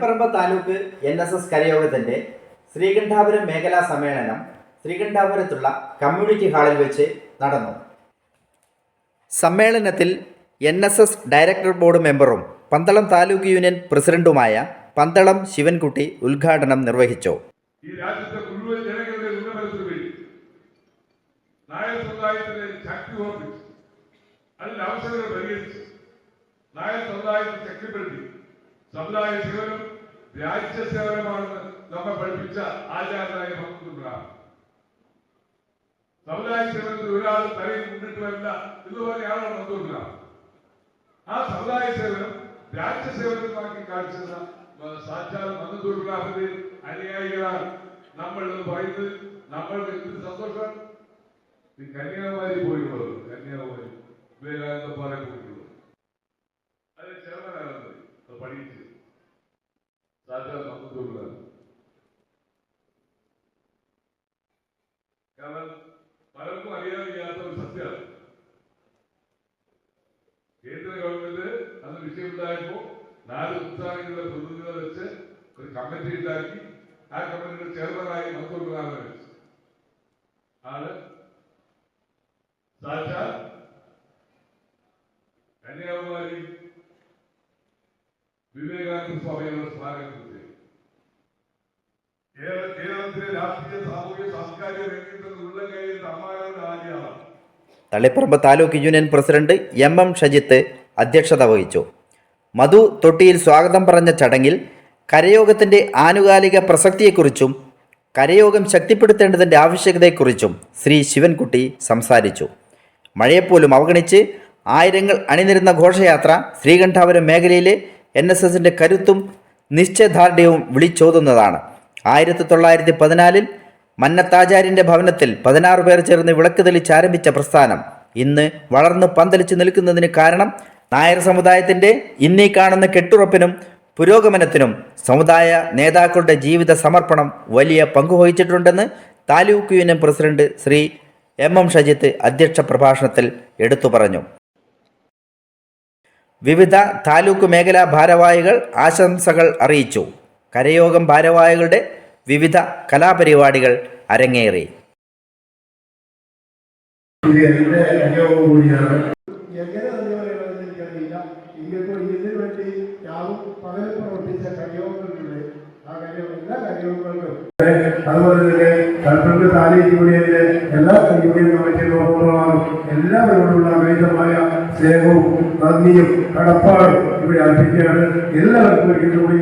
Taliparamba taluk N S S കരയോഗത്തിന്റെ Sreekandapuram മേഖലാ സമ്മേളനം ശ്രീകണ്ഠാപുരത്തുള്ള കമ്മ്യൂണിറ്റി ഹാളിൽ വെച്ച് നടന്നു. സമ്മേളനത്തിൽ N S S director board മെമ്പറും പന്തളം താലൂക്ക് യൂണിയൻ പ്രസിഡന്റുമായ പന്തളം ശിവൻകുട്ടി ഉദ്ഘാടനം നിർവഹിച്ചു. ഈ രാജ്യത്തെ മുഴുവൻ ജനങ്ങളുടെ വേണ്ടി സമുദായ സേവനം രാജ്യ സേവനമാണെന്ന് നമ്മെ പഠിപ്പിച്ച ആചാരനായ ഭക്തുണ്ടാണ് സമുദായ സേവനത്തിൽ ഒരാൾ തലയിൽ മുന്നിട്ട് വരില്ല എന്ന് പറഞ്ഞയാളാണ് ഭക്തുണ്ടാണ് ആ സമുദായ സേവനം രാജ്യസേവനമാക്കി കാണിച്ചത് സാക്ഷാൽ മന്ദൂർഗ്രാമിന്റെ അനുയായികളാണ്. നമ്മൾ എന്ന് പറയുന്നത് നമ്മൾക്ക് എന്ത് സന്തോഷം ഈ കന്യാകുമാരി പോയി കന്യാകുമാരി. വിവേകാനന്ദ പാറ അത് ചെറുമനാകുന്നത് അത് പഠിച്ച് സാക്ഷാൽ മന്ദൂർഗ്രാം കാരണം പലർക്കും അറിയാൻ വയ്യാത്ത ഒരു സത്യമാണ്. കേന്ദ്ര ഗവൺമെന്റ് അന്ന് വിഷയമുണ്ടായപ്പോ നാല് ഉത്സാഹികളുടെ പ്രതിനിധികളെ വെച്ച് ഒരു കമ്മിറ്റി ഉണ്ടാക്കി. ആ കമ്മിറ്റിയുടെ ചെയർമാനായി മന്ത്രിമാരെ വെച്ചു ആണ്. സാക്ഷാൽ കന്യാകുമാരി വിവേകാനന്ദ സ്വാമികളുടെ സ്മാരകത്തിൽ കേരള- കേരളത്തിലെ രാഷ്ട്രീയ സാമൂഹിക Taliparamba taluk union president M M Shajith അധ്യക്ഷത വഹിച്ചു. മധു തൊട്ടിയിൽ സ്വാഗതം പറഞ്ഞ ചടങ്ങിൽ കരയോഗത്തിന്റെ ആനുകാലിക പ്രസക്തിയെക്കുറിച്ചും കരയോഗം ശക്തിപ്പെടുത്തേണ്ടതിന്റെ ആവശ്യകതയെക്കുറിച്ചും ശ്രീ ശിവൻകുട്ടി സംസാരിച്ചു. മഴയെപ്പോലും അവഗണിച്ച് ആയിരങ്ങൾ അണിനിരുന്ന ഘോഷയാത്ര ശ്രീകണ്ഠാപുരം മേഖലയിലെ എൻ എസ് എസിന്റെ കരുത്തും നിശ്ചയദാർഢ്യവും വിളിച്ചോതുന്നതാണ്. ആയിരത്തി തൊള്ളായിരത്തി പതിനാലിൽ മന്നത്താചാര്യന്റെ ഭവനത്തിൽ പതിനാറ് പേർ ചേർന്ന് വിളക്ക് തെളിച്ച് ആരംഭിച്ച പ്രസ്ഥാനം. ഇന്ന് വളർന്ന് പന്തലിച്ചു നിൽക്കുന്നതിന് കാരണം നായർ സമുദായത്തിന്റെ ഇന്നീ കാണുന്ന കെട്ടുറപ്പിനും പുരോഗമനത്തിനും സമുദായ നേതാക്കളുടെ ജീവിത സമർപ്പണം വലിയ പങ്കുവഹിച്ചിട്ടുണ്ടെന്ന് taluk union president Shri M M Shajith അധ്യക്ഷ പ്രഭാഷണത്തിൽ എടുത്തു പറഞ്ഞു. വിവിധ താലൂക്ക് മേഖലാ ഭാരവാഹികൾ ആശംസകൾ അറിയിച്ചു. കരയോഗം ഭാരവാഹികളുടെ വിവിധ കലാപരിപാടികൾ അരങ്ങേറി എല്ലാ എല്ലാവരോടുള്ള അമിതമായ സ്നേഹവും നന്ദിയും കടപ്പാടും ഇവിടെ അർപ്പിക്കുകയാണ് എല്ലാവർക്കും ഒരിക്കൽ കൂടി